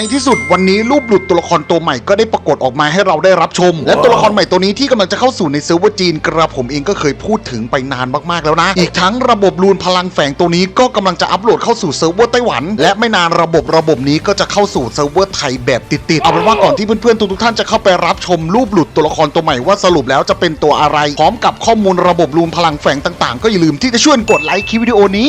ในที่สุดวันนี้รูปหลุดตัวละครตัวใหม่ก็ได้ปรากฏออกมาให้เราได้รับชม และตัวละครใหม่ตัวนี้ที่กำลังจะเข้าสู่ในเซิร์ฟเวอร์จีนกระผมเองก็เคยพูดถึงไปนานมากๆแล้วนะ อีกทั้งระบบรูนพลังแฝงตัวนี้ก็กำลังจะอัปโหลดเข้าสู่เซิร์ฟเวอร์ไต้หวัน และไม่นานระบบระบบนี้ก็จะเข้าสู่เซิร์ฟเวอร์ไทยแบบติดๆเอาเป็นว่าก่อนที่เพื่อนๆทุกๆท่านจะเข้าไปรับชมรูปหลุดตัวละครตัวใหม่ว่าสรุปแล้วจะเป็นตัวอะไร พร้อมกับข้อมูลระบบรูนพลังแฝงต่าง ๆ ก็อย่าลืมที่จะช่วยกดไลค์คลิปวิดีโอนี้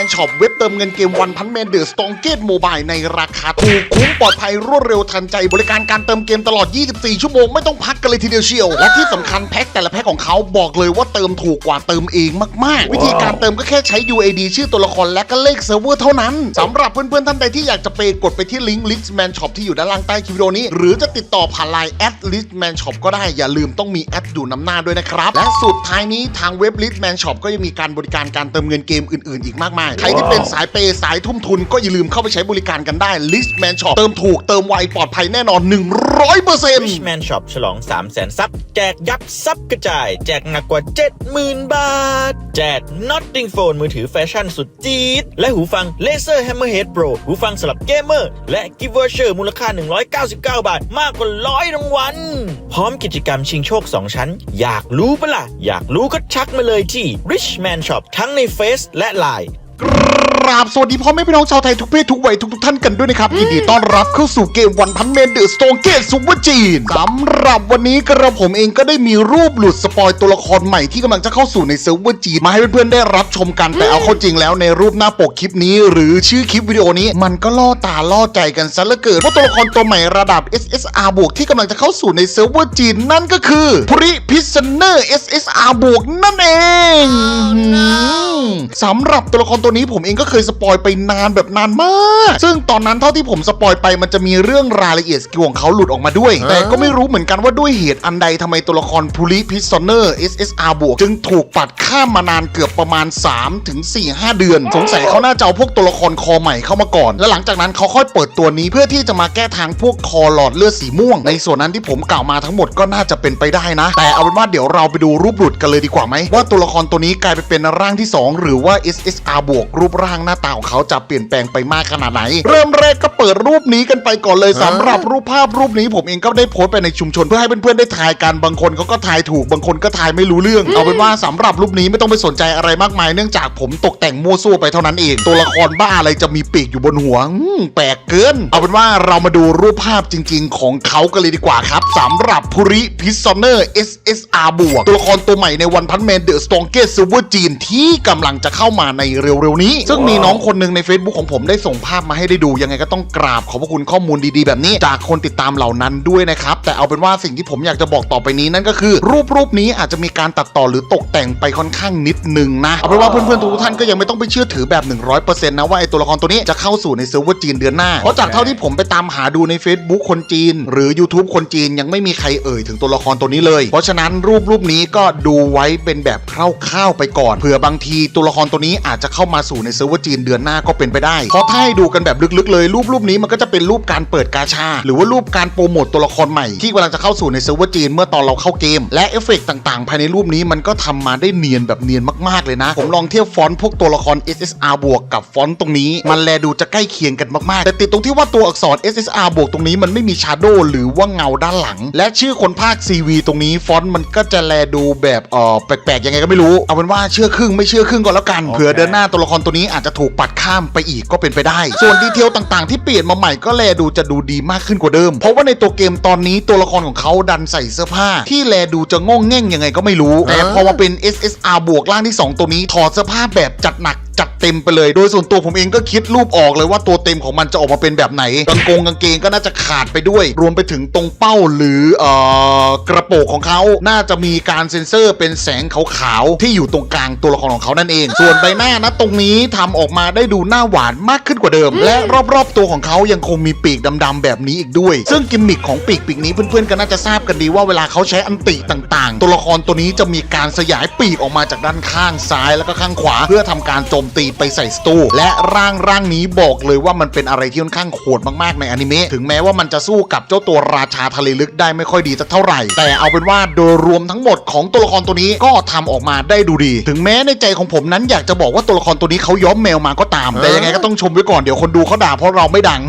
แมนช็อปเว็บเติมเงินเกมวันพันแมนเดอร์สตองเกตโมบายในราคาถูกคุ้มปลอดภัยรวดเร็วทันใจ บริการการเติมเกมตลอด 24 ชั่วโมงไม่ต้องพักกันเลยทีเดียวเชียว และที่สำคัญแพ็คแต่ละแพ็คของเขาบอกเลยว่าเติมถูกกว่าเติมเองมากๆ วิธีการเติมก็แค่ใช้ UAD ชื่อตัวละครและก็เลขเซิร์ฟเวอร์เท่านั้นสำหรับเพื่อนๆท่านใดที่อยากจะเปกดไปที่ลิงก์ลิสแมนช็อปที่อยู่ด้านล่างใต้คลิปวิดีโอนี้ หรือจะติดต่อผ่านไลน์แอดลิสแมนช็อปก็ได้อย่าลืมต้องมีแอดอยู่นำหน้าด้วยนะครับและสุดท้ายนี้ทางเว็บลิสแมนช็อปก็ยังมีการบริการการเติมเงินเกมอื่น ๆ อีกมากมายใครที่เป็นสายเปย์สายทุ่มทุนก็อย่าลืมเข้าไปใช้บริการกันได้ Listman Shop เติมถูกเติมไวปลอดภัยแน่นอน 100% Richman Shop ฉลอง 3 0 0แสนซับ แจกยับซับกระจาย แจกหนักกว่า 70,000 บาท แจก Notting Phone มือถือแฟชั่นสุดจี๊ด และหูฟัง Laser Hammerhead Pro หูฟังสำหรับเกมเมอร์ และ Gift Voucher มูลค่า 199 บาท มากกว่าร้อยรางวัล พร้อมกิจกรรมชิงโชค 2 ชั้น อยากรู้ปะล่ะ อยากรู้ก็ชักมาเลยที่ Richman Shop ทั้งในเฟซและ Line Gra ราบสวัสดีพ่อแม่พี่น้องชาวไทยทุกเพศทุกวัยทุกทท่านกันด้วยนะครับยินดีต้อนรับเข้าสู่เกมวันพันเมนเดอร์สโตนเกตซูเปอร์จีนสำหรับวันนี้กระผมเองก็ได้มีรูปหลุดสปอยตัวละครใหม่ที่กำลังจะเข้าสู่ในเซิร์ฟเวอร์จีนมาให้เพื่อนๆได้รับชมกันแต่เอาเข้าจริงแล้วในรูปหน้าปกคลิปนี้ หรือชื่อคลิปวิดีโอนี้มันก็ล่อตาล่อใจกันซะเหลือเกินเพราะตัวละครตัวใหม่ระดับ SSR บวกที่กำลังจะเข้าสู่ในเซิร์ฟเวอร์จีนนั่นก็คือพริพิซเนอร์ SSR บวกนั่นเองสำหรับตัวละครตัวนี้ผมเองก็เคยสปอยไปนานแบบนานมาก ซึ่งตอนนั้นเท่าที่ผมสปอยไปมันจะมีเรื่องรายละเอียดสกิลของเขาหลุดออกมาด้วย แต่ก็ไม่รู้เหมือนกันว่าด้วยเหตุอันใดทำไมตัวละครพูลิพิซเนอร์ SSR บวกจึงถูกปัดข้ามมานานเกือบประมาณ 3 ถึง 4 5 เดือน สงสัยเขาน่าจะเอาพวกตัวละครคอใหม่เข้ามาก่อน และหลังจากนั้นเขาค่อยเปิดตัวนี้เพื่อที่จะมาแก้ทางพวกคอหลอดเลือดสีม่วง ในส่วนนั้นที่ผมกล่าวมาทั้งหมดก็น่าจะเป็นไปได้นะ แต่เอาเป็นว่าเดี๋ยวเราไปดูรูปหลุดกันเลยดีกว่าไหมว่าตัวละครตัวนี้กลายไปเป็นร่างที่ 2 หรือว่า SSR บวกรูปร่างหน้าตาของเขาจะเปลี่ยนแปลงไปมากขนาดไหน เริ่มแรกก็เปิดรูปนี้กันไปก่อนเลยสำหรับรูปภาพรูปนี้ผมเองก็ได้โพสต์ไปในชุมชนเพื่อให้เพื่อนๆได้ทายกันบางคนเขาก็ทายถูกบางคนก็ทายไม่รู้เรื่อง เอาเป็นว่าสำหรับรูปนี้ไม่ต้องไปสนใจอะไรมากมายเนื่องจากผมตกแต่งมั่วซั่วไปเท่านั้นเองตัวละครบ้าอะไรจะมีปีกอยู่บนหัวอืมแปลกเกิน เอาเป็นว่าเรามาดูรูปภาพจริง ๆ ของเขากันเลยดีกว่าครับสำหรับภูริพิซเนอร์ SSR บวกตัวละครตัวใหม่ในวันพันแมนเดอะสตองเกตซิลเวอร์จีนที่กำลังจะเข้ามาในเร็วๆนี้ ซึ่งมีน้ององคนหนึ่งใน Facebook ของผมได้ส่งภาพมาให้ได้ดู ยังไงก็ต้องกราบขอบพระคุณข้อมูลดีๆ แบบนี้ จากคนติดตามเหล่านั้นด้วยนะครับ แต่เอาเป็นว่าสิ่งที่ผมอยากจะบอกต่อไปนี้นั่นก็คือ รูปรูปนี้อาจจะมีการตัดต่อหรือตกแต่งไปค่อนข้างนิดนึงนะเอาเป็นว่าเพื่อนๆทุกท่านก็ยังไม่ต้องไปเชื่อถือแบบ 100%นะว่าไอตัวละครตัวนี้จะเข้าสู่ในเซิร์ฟเวอร์จีนเดือนหน้าเพราะจากเท่าที่ผมไปตามหาดูใน Facebook คนจีน หรือ YouTube คนจีนยังไม่มีใครเอ่ยถึงตัวละครตัวนี้เลย เพราะฉะนั้นรูปรูปนี้ก็ดูไว้เป็นแบบคร่าวๆไปก่อนเผื่อบางทีตัวละครตัวนี้อาจจะเข้ามาสู่ในเซิร์ฟเวอร์จีนเดือนหน้าก็เป็นไปได้ เพราะถ้าให้ดูกันแบบลึกๆเลยรูปรูปนี้มันก็จะเป็นรูปการเปิดกาชา หรือว่ารูปการโปรโมตตัวละครใหม่ที่กำลังจะเข้าสู่ในเซิร์ฟเวอร์จีนเมื่อตอนเราเข้าเกม และเอฟเฟกต์ต่างๆ ภายในรูปนี้มันก็ทำมาได้เนียนแบบเนียนมากๆเลยนะ ผมลองเทียบฟอนต์พวกตัวละคร SSR บวกกับฟอนต์ตรงนี้ มันแลดูจะใกล้เคียงกันมากๆ แต่ติดตรงที่ว่าตัวอักษร SSR บวกตรงนี้มันไม่มีชาร์โดหรือว่าเงาด้านหลัง และชื่อคนภาค CV ตรงนี้ฟอนต์มันก็จะแลดูแบบเออแปลกๆยังไงก็ไม่รู้เอาเป็นว่าเชื่อครึ่งไม่เชื่อครึ่งก็แล้วกันเผื่อเดินหน้าตัวละครตัวนี้อาจจะถูกปัดข้ามไปอีกก็เป็นไปได้ ส่วนดีเทลต่างๆ ที่เปลี่ยนมาใหม่ก็แลดูจะดูดีมากขึ้นกว่าเดิม เพราะว่าในตัวเกมตอนนี้ตัวละครของเขาดันใส่เสื้อผ้า ที่แลดูจะง่องแง่งยังไงก็ไม่รู้ แต่พอมาเป็น SSR บวกร่างที่ 2 ตัวนี้ถอดเสื้อผ้าแบบจัดหนักจัดเต็มไปเลย โดยส่วนตัวผมเองก็คิดรูปออกเลยว่าตัวเต็มของมันจะออกมาเป็นแบบไหนกางกงกางเกงก็น่าจะขาดไปด้วย รวมไปถึงตรงเป้าหรือเอ่อกระโปรงของเขาน่าจะมีการเซ็นเซอร์เป็นแสงขาวๆที่อยู่ตรงกลางตัวละครของเขานั่นเอง ส่วนใบหน้านะตรงนี้ทำออกมาได้ดูหน้าหวานมากขึ้นกว่าเดิม และรอบๆตัวของเขายังคงมีปีกดำๆแบบนี้อีกด้วย ซึ่งกิมมิคของปีกปีกนี้เพื่อนๆก็น่าจะทราบกันดีว่าเวลาเขาใช้อันติต่างๆ ตัวละครตัวนี้จะมีการสยายปีกออกมาจากด้านข้างซ้ายแล้วก็ข้างขวา เพื่อทำการโจมตีไปใส่สตูและร่างร่างนี้บอกเลยว่ามันเป็นอะไรที่ค่อนข้างโหดมากๆในอนิเมะถึงแม้ว่ามันจะสู้กับเจ้าตัวราชาทะเลลึกได้ไม่ค่อยดีสักเท่าไหร่ แต่เอาเป็นว่าโดยรวมทั้งหมดของตัวละครตัวนี้ก็ทำออกมาได้ดูดี ถึงแม้ในใจของผมนั้นอยากจะบอกว่าตัวละครตัวนี้เขาย้อมแมวมาก็ตาม แต่ยังไงก็ต้องชมไว้ก่อนเดี๋ยวคนดูเขาด่าเพราะเราไม่ดัง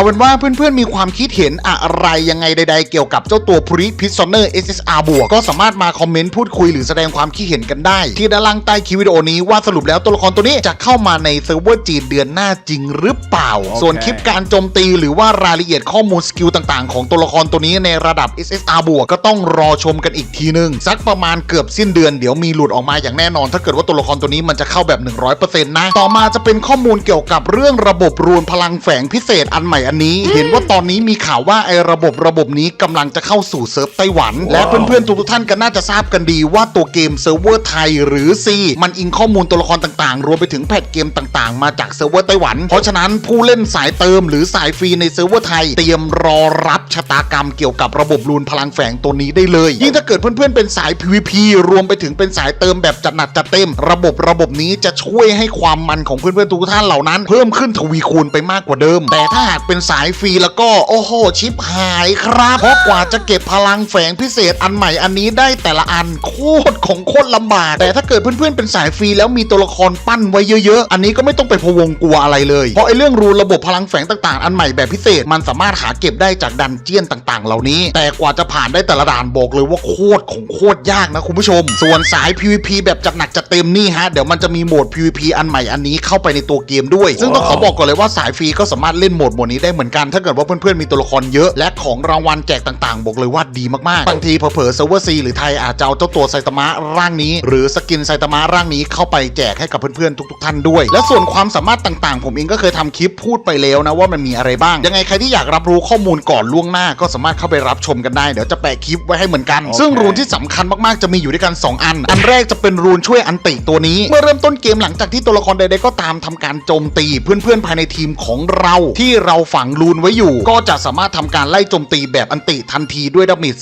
เอาเป็นว่าเพื่อนๆมีความคิดเห็นอะไรยังไงใด ๆ เกี่ยวกับเจ้าตัวพรีพิซซอนเนอร์ SSR บวกก็สามารถมาคอมเมนต์พูดคุยหรือแสดงความคิดเห็นกันได้ ที่ด้านล่างใต้คลิปวิดีโอนี้ว่าสรุปแล้วตัวละครตัวนี้จะเข้ามาในเซิร์ฟเวอร์จีนเดือนหน้าจริงหรือเปล่า ส่วนคลิปการโจมตีหรือว่ารายละเอียดข้อมูลสกิลต่างๆ ของตัวละครตัวนี้ในระดับ SSR บวกก็ต้องรอชมกันอีกทีนึงสักประมาณเกือบสิ้นเดือนเดี๋ยวมีหลุดออกมาอย่างแน่นอน ถ้าเกิดว่าตัวละครตัวนี้มันจะเข้าแบบ 100%นะต่อมาจะเป็นข้อมูลเกี่ยวกับเรื่องระบบรูนพลังแฝงพิเศษอันใหม่อันนี้ เห็นว่าตอนนี้มีข่าวว่าไอ้ระบบระบบนี้กำลังจะเข้าสู่เซิร์ฟไต้หวัน และเพื่อนๆทุกๆท่านก็น่าจะทราบกันดีว่าตัวเกมเซิร์ฟเวอร์ไทยหรือ C มันอิงข้อมูลตัวละครต่างๆ รวมไปถึงแพทเกมต่างๆ มาจากเซิร์ฟเวอร์ไต้หวัน เพราะฉะนั้นผู้เล่นสายเติมหรือสายฟรีในเซิร์ฟเวอร์ไทย เตรียมรอรับชะตากรรมเกี่ยวกับระบบรูนพลังแฝงตัวนี้ได้เลย ยิ่งถ้าเกิดเพื่อนๆเป็นสาย PVP รวมไปถึงเป็นสายเติมแบบจัดหนักจัดเต็ม ระบบระบบนี้จะช่วยให้ความมันของเพื่อนๆทุกท่านเหล่านั้น เพิ่มขึ้นทวีคูณไปมากกว่าเดิม แต่ถ้าหากเป็นสายฟรีแล้วก็โอ้โหชิปหายครับ เพราะกว่าจะเก็บพลังแฝงพิเศษอันใหม่อันนี้ได้แต่ละอันโคตรของโคตรลำบาก แต่ถ้าเกิดเพื่อนๆเป็นสายฟรีแล้วมีตัวละครปั้นไว้เยอะๆ อันนี้ก็ไม่ต้องไปพวงกลัวอะไรเลย เพราะไอ้เรื่องรูระบบพลังแฝงต่างๆ อันใหม่แบบพิเศษมันสามารถหาเก็บได้จากดันเจียนต่างๆ เหล่านี้ แต่กว่าจะผ่านได้แต่ละด่านบอกเลยว่าโคตรของโคตรยากนะคุณผู้ชม ส่วนสาย PVP แบบจัดหนักจัดเต็มนี่ฮะเดี๋ยวมันจะมีโหมด PVP อันใหม่อันนี้เข้าไปในตัวเกมด้วย ซึ่งต้องขอบอกก่อนเลยว่าสายฟรีก็สามารถเล่นโหมดโหมดนี้ได้เหมือนกัน ถ้าเกิดว่าเพื่อนๆมีตัวละครเยอะ และของรางวัลแจกต่างๆ บอกเลยว่าดีมากๆ บางทีเผลอๆเซิร์ฟเวอร์ซีหรือไทยอาจจะเอาเจ้าตัวไซตามะร่างนี้ หรือสกินไซตามะร่างนี้เข้าไปแจกให้กับเพื่อนๆทุก ๆ ท่านด้วย และส่วนความสามารถต่างๆ ผมเองก็เคยทำคลิปพูดไปแล้วนะว่ามันมีอะไรบ้าง ยังไงใครที่อยากรับรู้ข้อมูลก่อนล่วงหน้า ก็สามารถเข้าไปรับชมกันได้เดี๋ยวจะแปะคลิปไว้ให้เหมือนกัน ซึ่งรูนที่สำคัญมากๆจะมีอยู่ด้วยกันสองอัน อันแรกจะเป็นรูนช่วยอันติตัวนี้ เมื่อเริ่มต้นเกมหลังจากที่ตัวละครใดๆก็ตามทำการโจมตีเพื่อนๆภายในทีมของเราที่เราฝังรูนไว้อยู่ ก็จะสามารถทำการไล่โจมตีแบบอันติทันทีด้วยดาเมจ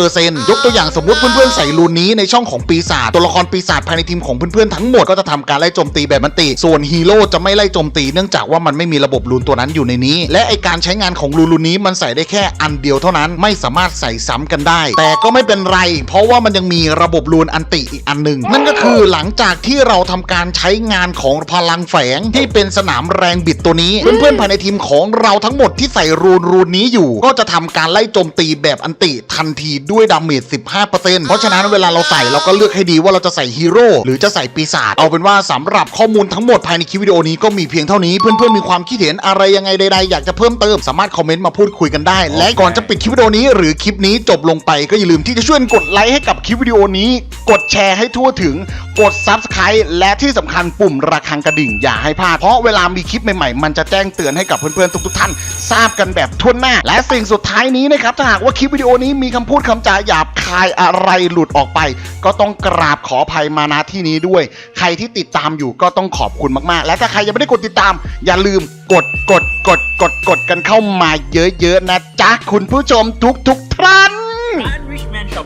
3%ยกตัวอย่างสมมติเพื่อนๆใส่รูนนี้ในช่องของปีศาจตัวละครปีศาจภายในทีมของเพื่อนๆทั้งหมดก็จะทำการไล่โจมตีแบบอันติ ส่วนฮีโร่จะไม่ไล่โจมตีเนื่องจากว่ามันไม่มีระบบรูนตัวนั้นอยู่ในนี้ และไอการใช้งานของรูนรูนนี้มันใส่ได้แค่อันเดียวเท่านั้นไม่สามารถใส่ซ้ำกันได้ แต่ก็ไม่เป็นไร เพราะว่ามันยังมีระบบรูนอันติอีกอันหนึ่งนั่นก็คือหลังจากที่เราทำการใช้งานของพลังแฝงที่เป็นสนามแรงบิดตัวนี้ เพื่อนๆภายในทีมของเราาทั้งหมดที่ใส่รูนรูนนี้อยู่ ก็จะทำการไล่โจมตีแบบอันติทันทีด้วยดาเมจ 15%เพราะฉะนั้นเวลาเราใส่เราก็เลือกให้ดีว่าเราจะใส่ฮีโร่หรือจะใส่ปีศาจเอาเป็นว่าสำหรับข้อมูลทั้งหมดภายในคลิปวิดีโอนี้ก็มีเพียงเท่านี้เพื่อนๆมีความคิดเห็นอะไรยังไงใดๆอยากจะเพิ่มเติมสามารถคอมเมนต์มาพูดคุยกันได้ และก่อนจะปิดคลิปวิดีโอนี้หรือคลิปนี้จบลงไปก็อย่าลืมที่จะช่วยกดไลค์ให้กับคลิปวิดีโอนี้ กดแชร์ให้ทั่วถึงกด Subscribe และที่สำคัญปุ่มระฆังกระดิ่งอย่าให้พลาดเพราะเวลามีคลิปใหม่ๆ มันจะแจ้งเตือนให้กับเพื่อนๆทุกๆท่านทราบกันแบบทั่วหน้า และสิ่งสุดท้ายนี้นะครับถ้าหากว่าคลิปวิดีโอนี้มีคำพูดคำจาหยาบคายอะไรหลุดออกไป ก็ต้องกราบขออภัยมาณที่นี้ด้วย ใครที่ติดตามอยู่ก็ต้องขอบคุณมากๆ และถ้าใครยังไม่ได้กดติดตาม อย่าลืมกดกดกดกดกดกันเข้ามาเยอะๆนะจ๊ะคุณผู้ชมทุกๆท่าน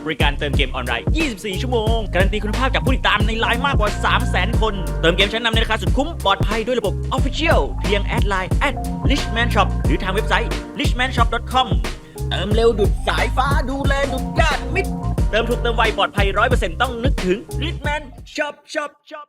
บริการเติมเกมออนไลน์ 24 ชั่วโมง การันตีคุณภาพจากผู้ติดตามในไลน์มากกว่า 300,000 คน เติมเกมชั้นนำในราคาสุดคุ้ม ปลอดภัยด้วยระบบ Official เพียงแอดไลน์ at Richman Shop หรือทางเว็บไซต์ richmanshop.com เติมเร็วดุดสายฟ้าดูแลดุดญาติมิตร เติมถูกเติมไวปลอดภัย 100%ต้องนึกถึง Richman Shop Shop Shop